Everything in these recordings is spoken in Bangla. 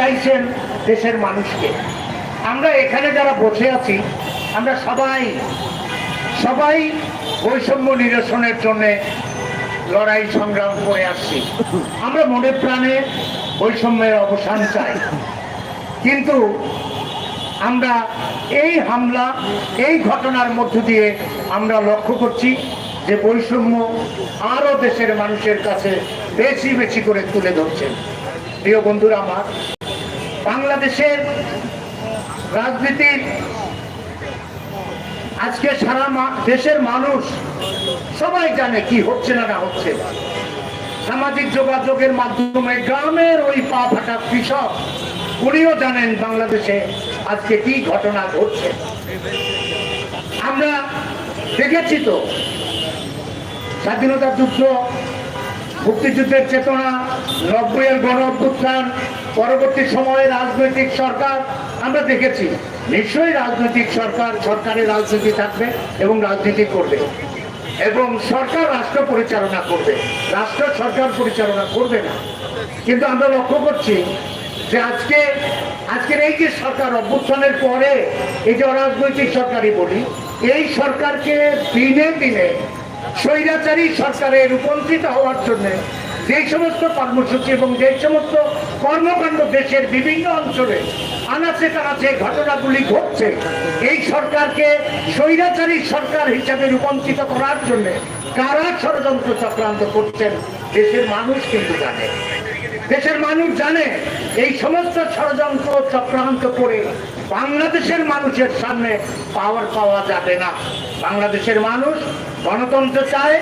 চাইছেন দেশের মানুষকে। আমরা এখানে যারা বসে আছি, আমরা সবাই সবাই বৈষম্য নিরসনের জন্য লড়াই সংগ্রাম করে আসছি। আমরা মনে প্রাণে বৈষম্যের অবসান চাই। কিন্তু আমরা এই হামলা, এই ঘটনার মধ্য দিয়ে আমরা লক্ষ্য করছি যে বৈষম্য আরও দেশের মানুষের কাছে বেশি বেশি করে তুলে ধরছেন। প্রিয় বন্ধুরা আমার বাংলাদেশের রাজনীতির আজকে সারা দেশের মানুষ সবাই জানে কি হচ্ছে না না হচ্ছে। সামাজিক যোগাযোগের মাধ্যমে গ্রামের ওই পা ফাটা কৃষক, উনিও জানেন বাংলাদেশে আজকে কি ঘটনা ঘটছে। আমরা দেখেছি তো, স্বাধীনতা যুদ্ধ, মুক্তিযুদ্ধের চেতনা, নব্বইয়ের গণ অভ্যুত্থান পরবর্তী সময়ে রাজনৈতিক সরকার আমরা দেখেছি, নিশ্চয়ই রাজনৈতিক সরকার, সরকারের রাজনীতি থাকবে এবং রাজনীতি করবে। এবং সরকার রাষ্ট্র পরিচালনা করবে। রাষ্ট্র সরকার পরিচালনা করবে না। কিন্তু আমরা লক্ষ্য করছি যে আজকে, আজকের এই যে সরকার অভ্যুত্থানের পরে, এই যে অরাজনৈতিক সরকারই বলি, এই সরকারকে দিনে দিনে স্বৈরাচারী সরকারে রূপান্তরিত হওয়ার জন্য যে সমস্ত কর্মসূচি এবং যে সমস্ত কর্মকাণ্ড দেশের বিভিন্ন অঞ্চলে আনাচে কানাচে ঘটনাগুলি ঘটছে। এই সরকারকে স্বৈরাচারী সরকার হিসাবে রূপান্তরিত করার জন্য কারা ষড়যন্ত্র চক্রান্ত করছেন, দেশের মানুষ কিন্তু জানে। দেশের মানুষ জানে, এই সমস্ত ষড়যন্ত্র চক্রান্ত করে বাংলাদেশের মানুষের সামনে পাওয়ার পাওয়া যাবে না। বাংলাদেশের মানুষ গণতন্ত্র চায়,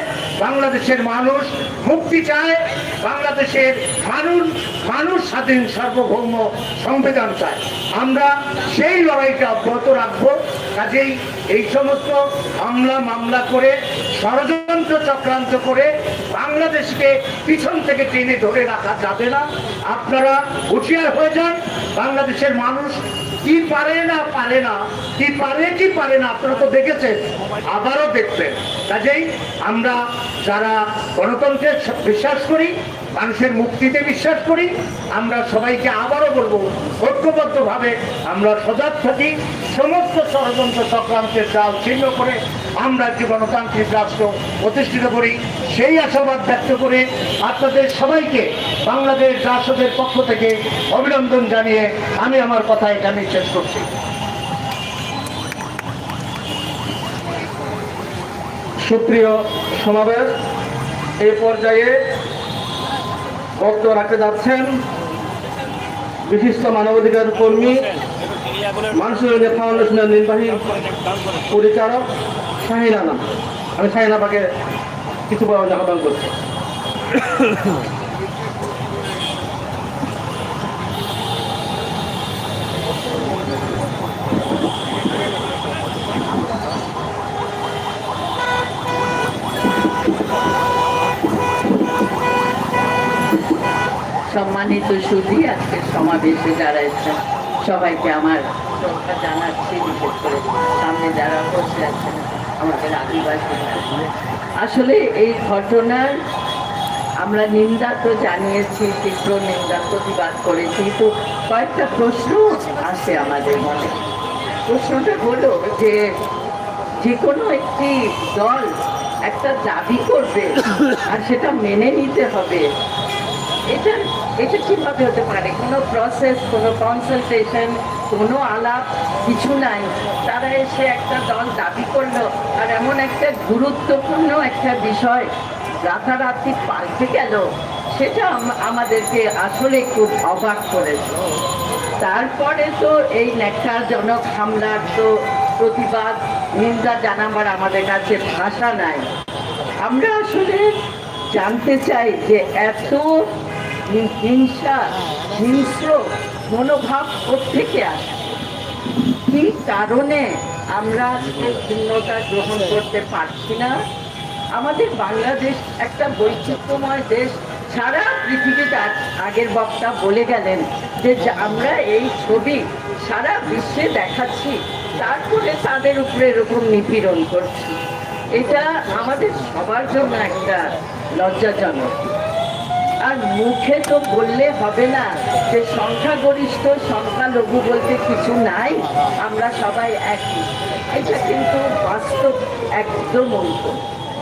বাংলাদেশের মানুষ মুক্তি চায়, বাংলাদেশের মানুষ মানুষ স্বাধীন সার্বভৌম সংবিধান চায়। আমরা সেই লড়াইটা অব্যাহত রাখব। কাজেই এই সমস্ত হামলা, মামলা করে, ষড়যন্ত্র চক্রান্ত করে বাংলাদেশকে পিছন থেকে টেনে ধরে রাখা যাবে না। আপনারা হুঁশিয়ার হয়ে যান, বাংলাদেশের মানুষ কি পারে না পারে না, কি পারে কি পারে না, আপনারা তো দেখেছেন, আবারও দেখবেন। কাজেই আমরা যারা গণতন্ত্রে বিশ্বাস করি, মানুষের মুক্তিতে বিশ্বাস করি, আমরা সবাইকে আবারও বলব, ঐক্যবদ্ধভাবে আমরা সজাগ থাকি, সমস্ত ষড়যন্ত্র চক্রান্তের জাল ছিন্ন করে আমরা যে গণতান্ত্রিক রাষ্ট্র প্রতিষ্ঠিত করি। সেই আশাবাদ ব্যক্ত করে আপনাদের সবাইকে বাংলাদেশ রাষ্ট্রদের পক্ষ থেকে অভিনন্দন জানিয়ে আমি আমার কথা এখানে শেষ করছি। সুপ্রিয় সমাবেশ, এই পর্যায়ে বক্তব্য রাখতে যাচ্ছেন বিশিষ্ট মানবাধিকার কর্মী মানুষের ফাউন্ডেশনের নির্বাহী পরিচালক শাহিন আমি শাহিন আপাকে কিছু বলার আহ্বান করছি। সম্মানিত সুধী আজকের সমাবেশে যারা এসেছেন, সবাইকে আমার শ্রদ্ধা জানাচ্ছি, বিশেষ করে সামনে যারা বসে আছেন, আমাদের আদিবাসী আসলে এই ঘটনার আমরা নিন্দা তো জানিয়েছি, তীব্র নিন্দা, প্রতিবাদ করেছি তো কয়েকটা প্রশ্ন আসে আমাদের মনে। প্রশ্নটা হলো যে যে কোনো একটি দল একটা দাবি করবে আর সেটা মেনে নিতে হবে। এটা এটা কীভাবে হতে পারে? কোনো প্রসেস কোনো কনসালটেশন কোনো আলাপ? কিছু নাই। তারা এসে একটা দল দাবি করল, আর এমন একটা গুরুত্বপূর্ণ একটা বিষয় রাতারাতি পাল্টে গেল, সেটা আমাদেরকে আসলে খুব অবাক করেছে। তারপরে তো এই ন্যাক্কারজনক হামলার তো প্রতিবাদ, নিন্দা জানাবার আমাদের কাছে ভাষা নাই। আমরা আসলে জানতে চাই যে এত হিংসা, হিংস্র মনোভাব থেকে আসে। কি কারণে আমরা ভিন্নতা গ্রহণ করতে পারছি না? আমাদের বাংলাদেশ একটা বৈচিত্র্যময় দেশ। সারা পৃথিবীতে আগের বক্তা বলে গেলেন যে আমরা এই ছবি সারা বিশ্বে দেখাচ্ছি, তারপরে তাদের উপরে এরকম নিপীড়ন করছি। এটা আমাদের সবার জন্য একটা লজ্জাজনক। আর মুখে তো বললে হবে না। যে সংখ্যাগরিষ্ঠ সংখ্যালঘু বলতে কিছু নাই, আমরা সবাই একই। এটা কিন্তু বাস্তব একদম উল্টো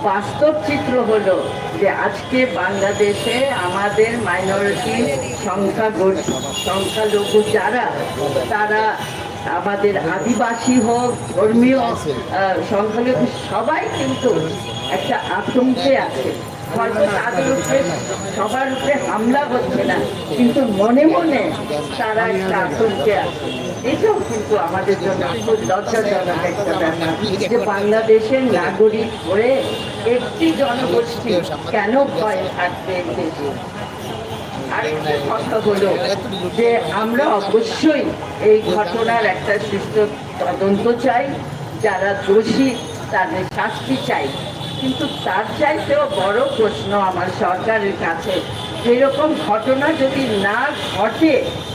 বাস্তব চিত্র হলো যে আজকে বাংলাদেশে আমাদের মাইনরিটি সংখ্যা সংখ্যালঘু যারা, তারা আমাদের আদিবাসী হোক, ধর্মীয় সংখ্যালঘু সবাই কিন্তু একটা আতঙ্কে আছে। সবার উপরে হামলা হচ্ছে না, কিন্তু মনে মনে তারা একটা আতঙ্কে এটাও কিন্তু আমাদের জন্য খুব লজ্জাজনক একটা ব্যাপার, যে বাংলাদেশের নাগরিক হয়ে একটি জনগোষ্ঠী কেন ভয় থাকবে কথা হলো যে আমরা অবশ্যই এই ঘটনার একটা সুস্থ তদন্ত চাই, যারা দোষী তাদের শাস্তি চাই। কিন্তু তার চাইতেও বড় প্রশ্ন আমার সরকারের কাছে। এরকম ঘটনা যদি না ঘটে,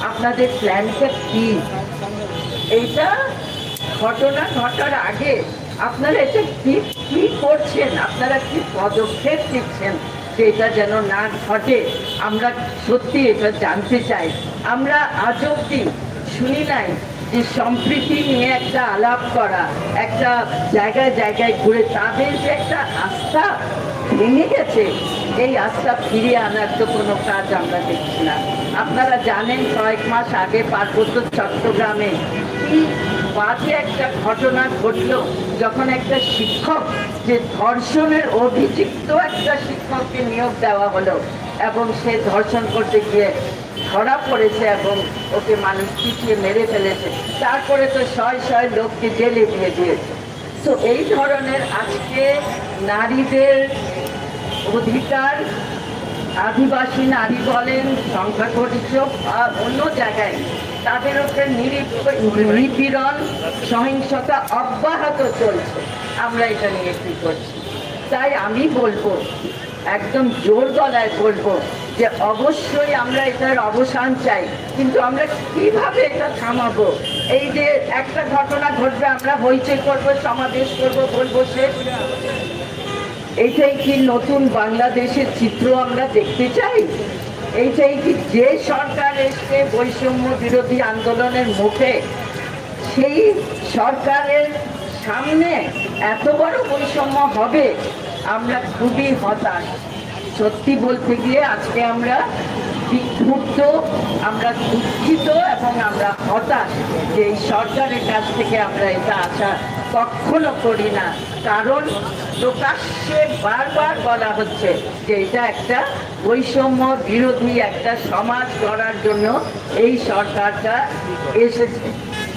আপনাদের প্ল্যানটা কি? এইটা ঘটনা ঘটার আগে আপনারা এটা কি কি করছেন? আপনারা কি পদক্ষেপ নিচ্ছেন এটা যেন না ঘটে? আমরা সত্যি এটা জানতে চাই। আমরা আজ অব্দি শুনি নাই যে সম্প্রীতি নিয়ে একটা আলাপ করা, একটা জায়গায় জায়গায় ঘুরে তাদের যে একটা আস্থা ভেঙে গেছে, এই আস্থা ফিরিয়ে আনার তো কোনো কাজ আমরা দেখছি না। আপনারা জানেন কয়েক মাস আগে পার্বত্য চট্টগ্রামে কি বাজে একটা ঘটনা ঘটলো, যখন একটা শিক্ষক যে ধর্ষণের অভিযুক্ত একটা শিক্ষককে নিয়োগ দেওয়া হলো, এবং সে ধর্ষণ করতে গিয়ে ধরা পড়েছে এবং ওকে মানুষ পিছিয়ে মেরে ফেলেছে। তারপরে তো শয় শয় লোককে জেলে দিয়ে দিয়েছে। তো এই ধরনের আজকে নারীদের অধিকার, আদিবাসী নারী বলেন, সংখ্যাগরিষ্ঠ বা অন্য জায়গায়, তাদের উপরে নিপীড়ন, সহিংসতা অব্যাহত চলছে। আমরা এটা নিয়ে কি করছি? তাই আমি বলব, একদম জোর গলায় বলব যে অবশ্যই আমরা এটার অবসান চাই, কিন্তু আমরা কীভাবে এটা থামাবো? এই যে একটা ঘটনা ঘটবে, আমরা হইচই করব, সমাবেশ করব, বলব শেষ এইটাই কি নতুন বাংলাদেশের চিত্র আমরা দেখতে চাই? এইটাই কি যে সরকার এসছে বৈষম্য বিরোধী আন্দোলনের মুখে, সেই সরকারের সামনে এত বড় বৈষম্য হবে? আমরা খুবই হতাশ। সত্যি বলতে গিয়ে আজকে আমরা বিক্ষুব্ধ, আমরা দুঃখিত এবং আমরা হতাশ যে এই সরকারের কাছ থেকে আমরা এটা আশা কখনো করি না। কারণ প্রকাশ্যে বারবার বলা হচ্ছে যে এটা একটা বৈষম্য বিরোধী একটা সমাজ গড়ার জন্য এই সরকারটা এসেছে।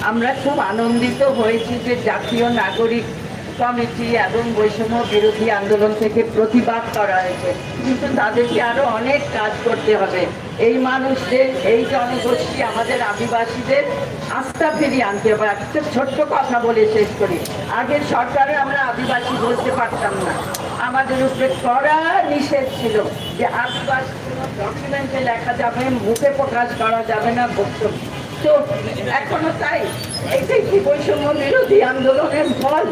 আমরা খুব আনন্দিত হয়েছি যে জাতীয় নাগরিক কমিটি এবং বৈষম্য বিরোধী আন্দোলন থেকে প্রতিবাদ করা হয়েছে। কিন্তু তাদেরকে আরও অনেক কাজ করতে হবে। এই মানুষদের, এই জনগোষ্ঠী, আমাদের আদিবাসীদের আস্থা ফিরিয়ে আনতে হবে। একটা ছোট্ট কথা বলে শেষ করি। আগের সরকারে আমরা আদিবাসী বলতে পারতাম না। আমাদের উপরে কড়া নিষেধ ছিল যে আদিবাসী ডকুমেন্টে লেখা যাবে, মুখে প্রকাশ করা যাবে না বক্তব্য। তো এখনও তাই। এটাই কি বৈষম্য বিরোধী আন্দোলনের ফল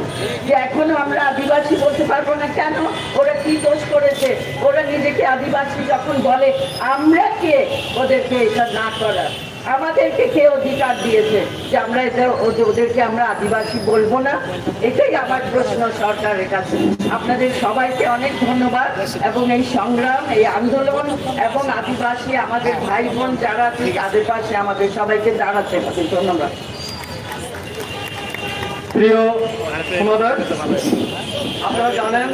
যে এখনও আমরা আদিবাসী বলতে পারব না কেন? ওরা কি দোষ করেছে? ওরা নিজেকে আদিবাসী যখন বলে, আমরা কে? ওদেরকে এটা না করার। আমাদেরকে কে অধিকার দিয়েছে যে আমরা এটা ওদের- ওদেরকে আমরা আদিবাসী বলব না? এটাই আমার প্রশ্ন সরকারের কাছে। আপনাদের সবাইকে অনেক ধন্যবাদ এবং এই সংগ্রাম, এই আন্দোলন এবং আদিবাসী আমাদের ভাই বোন যারা আছে, তাদের পাশে আমাদের সবাইকে দাঁড়াতে হবে ধন্যবাদ। প্রিয় আপনারা জানেন